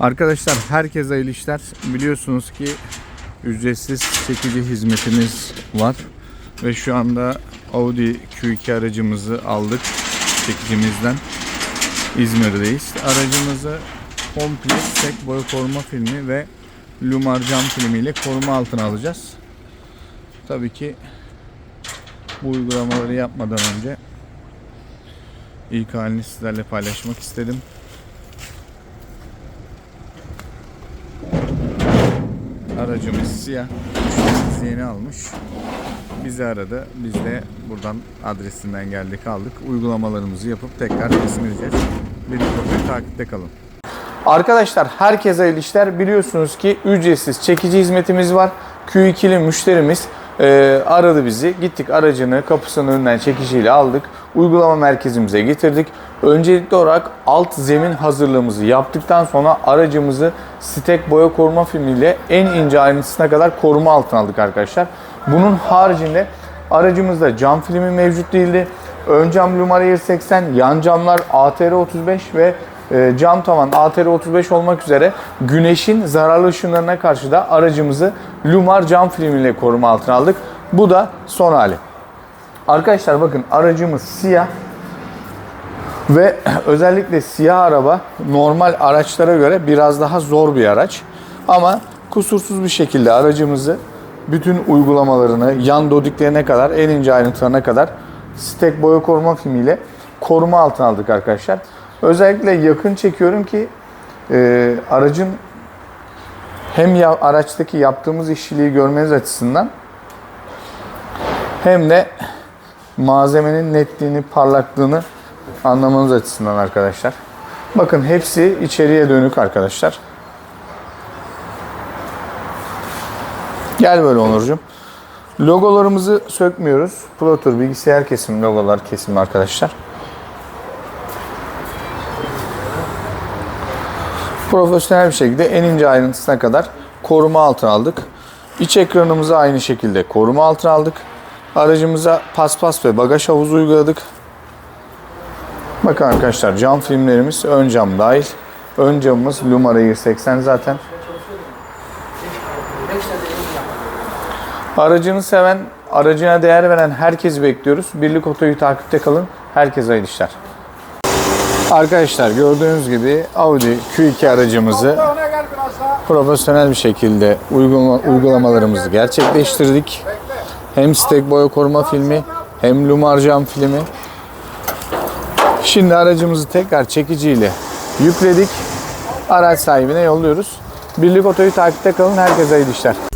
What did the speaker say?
Arkadaşlar herkese hayırlı işler. Biliyorsunuz ki ücretsiz çekici hizmetimiz var. Ve şu anda Audi Q2 aracımızı aldık çekicimizden. İzmir'deyiz. Aracımızı komple tek boy koruma filmi ve Lumar cam filmiyle koruma altına alacağız. Tabii ki bu uygulamaları yapmadan önce ilk halini sizlerle paylaşmak istedim. Aracımız siyah. Yeni almış. Bizi aradı. Biz de buradan adresinden geldik aldık. Uygulamalarımızı yapıp tekrar teslim edeceğiz. Bir de takipte kalın. Arkadaşlar herkese hayırlı işler. Biliyorsunuz ki ücretsiz çekici hizmetimiz var. Q2'li müşterimiz e, aradı bizi. Gittik aracını kapısının önünden çekiciyle aldık. Uygulama merkezimize getirdik. Öncelikli olarak alt zemin hazırlığımızı yaptıktan sonra aracımızı stek boya koruma filmiyle en ince ayrıntısına kadar koruma altına aldık arkadaşlar. Bunun haricinde aracımızda cam filmi mevcut değildi. Ön cam Lumar 80, yan camlar ATR 35 ve cam tavan ATR 35 olmak üzere güneşin zararlı ışınlarına karşı da aracımızı Lumar cam filmiyle koruma altına aldık. Bu da son hali. Arkadaşlar bakın aracımız siyah ve özellikle siyah araba normal araçlara göre biraz daha zor bir araç. Ama kusursuz bir şekilde aracımızı bütün uygulamalarını yan dodiklerine kadar en ince ayrıntılarına kadar stek boya koruma filmiyle koruma altına aldık arkadaşlar. Özellikle yakın çekiyorum ki e, aracın hem ya, araçtaki yaptığımız işçiliği görmeniz açısından hem de malzemenin netliğini, parlaklığını anlamanız açısından arkadaşlar. Bakın hepsi içeriye dönük arkadaşlar. Gel böyle Onurcuğum. Logolarımızı sökmüyoruz. Plotur bilgisayar kesim logolar kesim arkadaşlar. Profesyonel bir şekilde en ince ayrıntısına kadar koruma altına aldık. İç ekranımızı aynı şekilde koruma altına aldık. Aracımıza paspas ve bagaj havuzu uyguladık. Bakın arkadaşlar cam filmlerimiz ön cam dahil. Ön camımız Lumara 180 zaten. Aracını seven, aracına değer veren herkesi bekliyoruz. Birlik Oto'yu takipte kalın. Herkese hayırlı işler. Arkadaşlar gördüğünüz gibi Audi Q2 aracımızı profesyonel bir şekilde uygulama, uygulamalarımızı gerçekleştirdik. Hem stek boya koruma filmi hem Lumar cam filmi. Şimdi aracımızı tekrar çekiciyle yükledik. Araç sahibine yolluyoruz. Birlik Oto'yu takipte kalın. Herkese hayırlı işler.